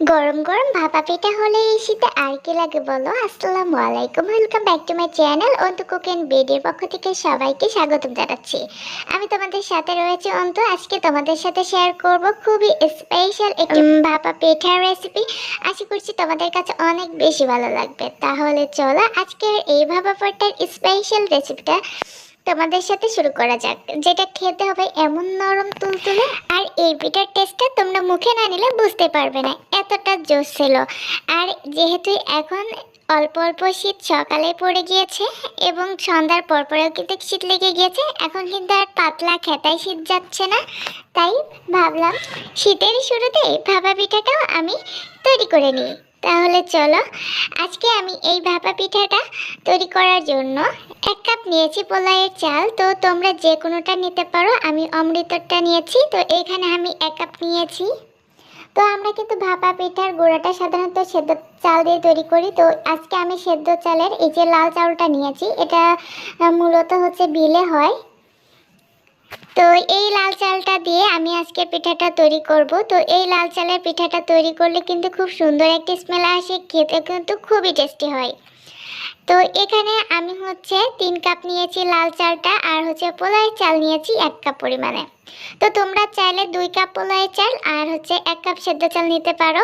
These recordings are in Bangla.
গরম গরম ভাপা পিঠা হলে এই শীতে আর কি লাগে বলো? আসসালামু আলাইকুম। Welcome back to my channel Antu cook বেডের পক্ষ থেকে সবাইকে স্বাগতম জানাচ্ছি। আমি তোমাদের সাথে রয়েছে অন্তু। আজকে তোমাদের সাথে শেয়ার করব খুবই স্পেশাল একটি ভাপা পিঠার রেসিপি আশা করছি তোমাদের কাছে অনেক বেশি ভালো লাগবে। তাহলে চলো আজকের এই ভাপা পিঠার স্পেশাল রেসিপিটা তোমাদের সাথে শুরু করা যাক। যেটা খেতে হবে এমন নরম তুলতুলে এই পিঠার টেস্টটা তোমরা মুখে না নিলে বুঝতে পারবে না। এতটা জোস ছিল। আর যেহেতু এখন অল্প অল্প শীত সকালে পড়ে গিয়েছে এবং সন্ধ্যার পরপরেও কিন্তু শীত লেগে গিয়েছে, এখন কিন্তু আর পাতলা খেতায় শীত যাচ্ছে না। তাই ভাবলাম শীতের শুরুতে ভাবা পিঠাটাও আমি তৈরি করে নিই। তাহলে চলো, আজকে আমি এই ভাপা পিঠাটা তৈরি করার জন্য এক কাপ নিয়েছি পোলাইয়ের চাল। তো তোমরা যে কোনোটা নিতে পারো, আমি অমৃতটা নিয়েছি। তো এখানে আমি এক কাপ নিয়েছি। তো আমরা কিন্তু ভাপা পিঠার গুঁড়াটা সাধারণত সেদ্ধ চাল দিয়ে তৈরি করি। তো আজকে আমি সেদ্ধ চালের এই যে লাল চাউলটা নিয়েছি, এটা মূলত হচ্ছে বিলে হয়। তো এই লাল চালটা দিয়ে আমি আজকে পিঠাটা তৈরি করব। তো এই লাল চালের পিঠাটা তৈরি করলে কিন্তু খুব সুন্দর একটি স্মেল আসে, খেতে কিন্তু খুবই টেস্টি হয়। তো এখানে আমি হচ্ছে তিন কাপ নিয়েছি লাল চালটা আর হচ্ছে পোলাইয়ের চাল নিয়েছি এক কাপ পরিমাণে। তো তোমরা চাইলে দুই কাপ পোলাই চাল আর হচ্ছে এক কাপ সেদ্ধ চাল নিতে পারো।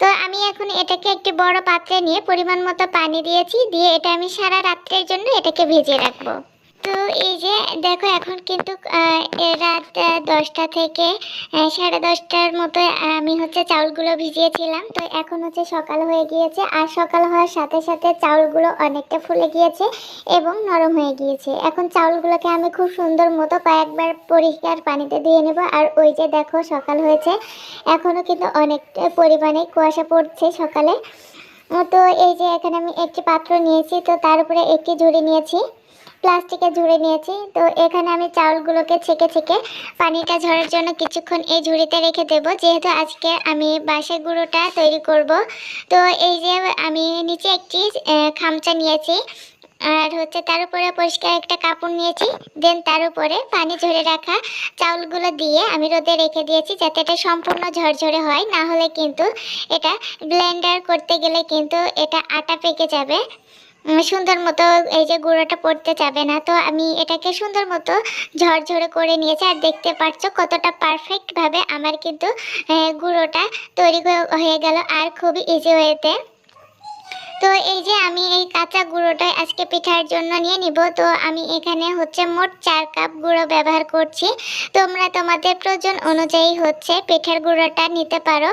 তো আমি এখন এটাকে একটি বড় পাত্রে নিয়ে পরিমাণ মতো পানি দিয়েছি, দিয়ে এটা আমি সারা রাত্রের জন্য এটাকে ভিজিয়ে রাখব। তো এই যে দেখো এখন কিন্তু রাত দশটা থেকে সাড়ে দশটার মতো আমি হচ্ছে চাউলগুলো ভিজিয়েছিলাম। তো এখন হচ্ছে সকাল হয়ে গিয়েছে আর সকাল হওয়ার সাথে সাথে চাউলগুলো অনেকটা ফুলে গিয়েছে এবং নরম হয়ে গিয়েছে। এখন চাউলগুলোকে আমি খুব সুন্দর মতো কয়েকবার পরিষ্কার পানিতে ধুয়ে নেব আর ওই যে দেখো সকাল হয়েছে এখনও কিন্তু অনেকটা পরিমাণে কুয়াশা পড়ছে সকালে। তো এই যে এখানে আমি একটি পাত্র নিয়েছি, তো তার উপরে একটি ঝুড়ি নিয়েছি। প্লাস্টিকে ঝুড়ে নিয়েছি। তো এখানে আমি চাউলগুলোকে ছেঁকে ছেঁকে পানিটা ঝরার জন্য কিছুক্ষণ এই ঝুড়িতে রেখে দেব। যেহেতু আজকে আমি বাঁশের গুঁড়োটা তৈরি করব। তো এই যে আমি নিচে একটি খামচা নিয়েছি। আর হচ্ছে তার উপরে পরিষ্কার একটা কাপড় নিয়েছি। দেন তার উপরে পানি ঝরে রাখা চাউলগুলো দিয়ে আমি রোদে রেখে দিয়েছি যাতে এটা সম্পূর্ণ ঝরঝরে হয়। না হলে কিন্তু এটা ব্লেন্ডার করতে গেলে কিন্তু এটা আটা পেকে যাবে। সুন্দর মতো এই যে গুঁড়োটা পড়তে যাবে না, তো আমি এটাকে সুন্দর মতো ঝরঝরে করে নিয়েছি। আর দেখতে পাচ্ছ কতটা পারফেক্টভাবে আমার কিন্তু গুঁড়োটা তৈরি হয়ে- গেল আর খুবই ইজি ওয়েতে তো এই যে আমি এই কাঁচা গুঁড়োটা আজকে পিঠার জন্য নিয়ে নিব। তো আমি এখানে হচ্ছে মোট চার কাপ গুঁড়ো ব্যবহার করছি। তোমরা তোমাদের প্রয়োজন অনুযায়ী হচ্ছে পিঠার গুঁড়োটা নিতে পারো।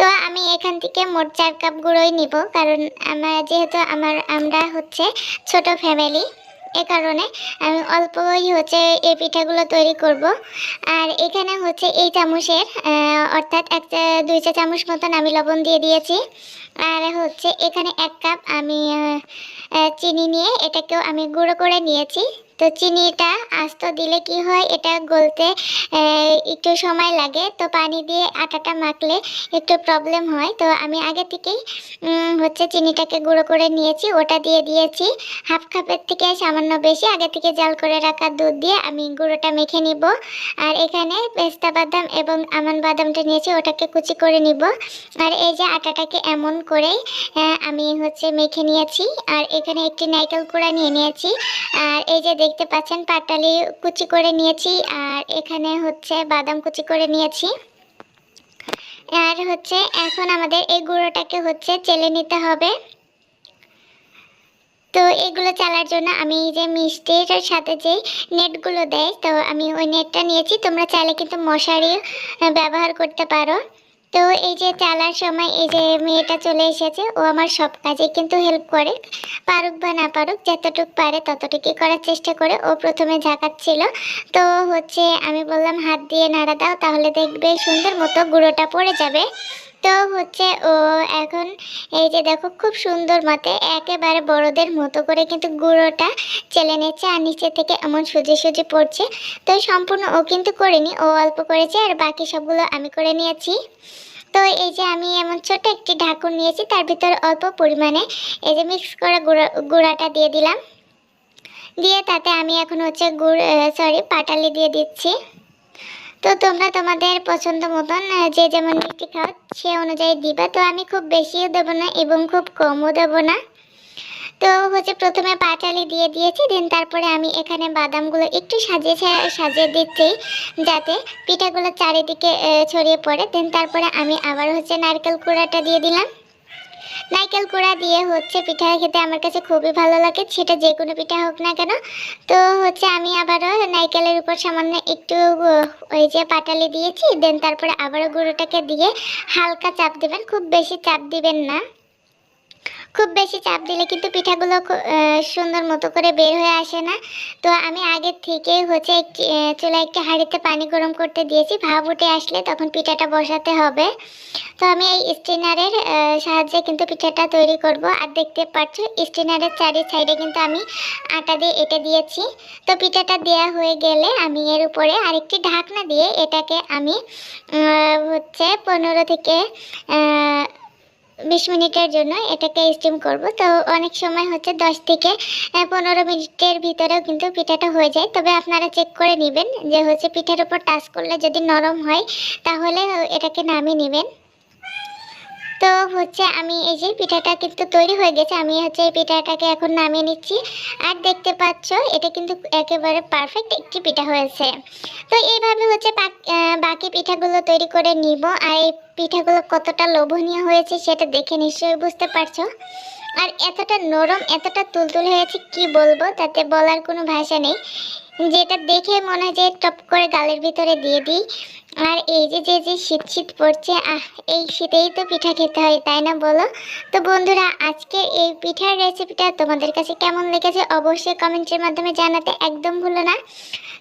তো আমি এখান থেকে মোট চার কাপ গুঁড়োই নিব, কারণ আমার যেহেতু আমার, আমরা হচ্ছে ছোট ফ্যামিলি, এ কারণে আমি অল্পই হচ্ছে এই পিঠাগুলো তৈরি করব। আর এখানে হচ্ছে এই চামচের অর্থাৎ এক দুই চা চামচ মতন আমি লবণ দিয়ে দিয়েছি। আর হচ্ছে এখানে এক কাপ আমি চিনি নিয়ে এটাকেও আমি গুঁড়ো করে নিয়েছি। তো চিনিটা আস্ত দিলে কি হয়, এটা গলতে একটু সময় লাগে। তো পানি দিয়ে আটাটা মাখলে একটু প্রবলেম হয়। তো আমি আগে থেকেই হচ্ছে চিনিটাকে গুঁড়ো করে নিয়েছি, ওটা দিয়ে দিয়েছি। হাফ কাপের থেকে সামান্য বেশি, আগে থেকে জাল করে রাখা দুধ দিয়ে আমি গুঁড়োটা মেখে নিব। আর এখানে পেস্তা বাদাম এবং আমন বাদামটা নিয়েছি, ওটাকে কুচি করে নিব। আর এই যে আটাটাকে এমন করেই আমি হচ্ছে মেখে নিয়েছি। আর এখানে একটি নাইকেল কুড়া নিয়ে নিয়েছি। আর এই যে দেখতে পাচ্ছেন, পাটালি কুচি করে নিয়েছি আর এখানে হচ্ছে বাদাম কুচি করে নিয়েছি। আর হচ্ছে এখন আমাদের এই গুঁড়োটাকে হচ্ছে চেলে নিতে হবে। তো এগুলো চালার জন্য আমি যে মিষ্টির সাথে যে নেটগুলো দেয়, তো আমি ওই নেটটা নিয়েছি। তোমরা চাইলে কিন্তু মশারি ব্যবহার করতে পারো। তো এই যে চালার সময় এই যে মেয়েটা চলে এসেছে, ও আমার সব কাজে কিন্তু হেল্প করে। পারুক বা না পারুক, যতটুকু পারে ততটুকুই করার চেষ্টা করে। ও প্রথমে ঝাঁকাচ্ছিল। তো হচ্ছে আমি বললাম, হাত দিয়ে নাড়া দাও, তাহলে দেখবে সুন্দর মতো গুঁড়োটা পড়ে যাবে। তো হচ্ছে ও এখন এই যে দেখো খুব সুন্দর মতে একেবারে বড়দের মতো করে কিন্তু গুঁড়োটা চেলে নিচ্ছে আর নিচে থেকে এমন সুজি সুজি পড়ছে। তো সম্পূর্ণ ও কিন্তু করেনি, ও অল্প করেছে আর বাকি সবগুলো আমি করে নিয়েছি। তো এই যে আমি এমন ছোট একটি ঢাকুন নিয়েছি, তার ভিতরে অল্প পরিমাণে এই যে মিক্স করা গুঁড়া, গুঁড়াটা দিয়ে দিলাম। দিয়ে তাতে আমি এখন হচ্ছে গুড় সরি পাটালি দিয়ে দিচ্ছি। তো তোমরা তোমাদের পছন্দ মতন যে যেমন মিষ্টি খাও, সে অনুযায়ী দিবা। তো আমি খুব বেশিও দেবো না এবং খুব কমও দেবো না। তো হচ্ছে প্রথমে পাটালি দিয়ে দিয়েছি, দেন তারপরে আমি এখানে বাদামগুলো একটু সাজিয়ে সাজিয়ে দিচ্ছি, যাতে পিঠাগুলো চারিদিকে ছড়িয়ে পড়ে। দেন তারপরে আমি আবার হচ্ছে নারকেল কুড়াটা দিয়ে দিলাম। নারকেল কুড়া দিয়ে হচ্ছে পিঠা খেতে আমার কাছে খুবই ভালো লাগে, সেটা যে কোনো পিঠা হোক না কেন। তো হচ্ছে আমি আবারও নারকেলের উপর সামান্য একটু ওই যে পাটালি দিয়েছি, দেন তারপরে আবারও গুঁড়োটাকে দিয়ে হালকা চাপ দেবেন, খুব বেশি চাপ দিবেন না। খুব বেশি চাপ দিলে কিন্তু পিঠাগুলো সুন্দর মতো করে বের হয়ে আসে না। তো আমি আগে থেকে হচ্ছে আহ, একটি হাঁড়িতে পানি গরম করতে দিয়েছি। ভাব উঠে আসলে তখন পিঠাটা বসাতে হবে। তো আমি এই স্টিনারের সাহায্যে কিন্তু পিঠাটা তৈরি করব। আর দেখতে পাচ্ছ স্টিনারের চারি সাইডে কিন্তু আমি আটা দিয়ে এঁটে দিয়েছি। তো পিঠাটা দেওয়া হয়ে গেলে আমি এর উপরে আরেকটি ঢাকনা দিয়ে এটাকে আমি হচ্ছে পনেরো থেকে বিশ মিনিটের জন্য এটাকে স্টিম করব। তো অনেক সময় হচ্ছে দশ থেকে পনেরো মিনিটের ভিতরেও কিন্তু পিঠাটা হয়ে যায়। তবে আপনারা চেক করে নেবেন যে হচ্ছে পিঠের উপর টাচ করলে যদি নরম হয়, তাহলে এটাকে নামিয়ে নেবেন। তো হচ্ছে আমি এই যে পিঠাটা কিন্তু তৈরি হয়ে গেছে, আমি হচ্ছে এই পিঠাটাকে এখন নামিয়ে নিচ্ছি। আর দেখতে পাচ্ছ, এটা কিন্তু একেবারে পারফেক্ট একটি পিঠা হয়েছে। তো এইভাবে হচ্ছে বাকি পিঠাগুলো তৈরি করে নিব। আর এই পিঠাগুলো কতটা লোভনীয় হয়েছে সেটা দেখে নিশ্চয়ই বুঝতে পারছ। আর এতটা নরম, এতটা তুলতুল হয়েছে কি বলব, তাতে বলার কোনো ভাষা নেই। যেটা দেখে মনে হয় যে টপ করে গালের ভিতরে দিয়ে দিই। আর এই যে যে যে শীত শীত পড়ছে, আহ, এই শীতেই তো পিঠা খেতে হয়, তাই না বলো? তো বন্ধুরা, আজকে এই পিঠার রেসিপিটা তোমাদের কাছে কেমন লেগেছে অবশ্যই কমেন্টের মাধ্যমে জানাতে একদম ভুলো না।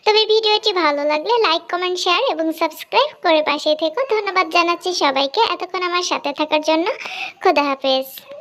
তবে ভিডিওটি ভালো লাগলে লাইক কমেন্ট শেয়ার এবং সাবস্ক্রাইব করে পাশে থেকো। ধন্যবাদ জানাচ্ছি সবাইকে। এতক্ষণ আমার সাথে থাকার জন্য খোদা হাফেজ।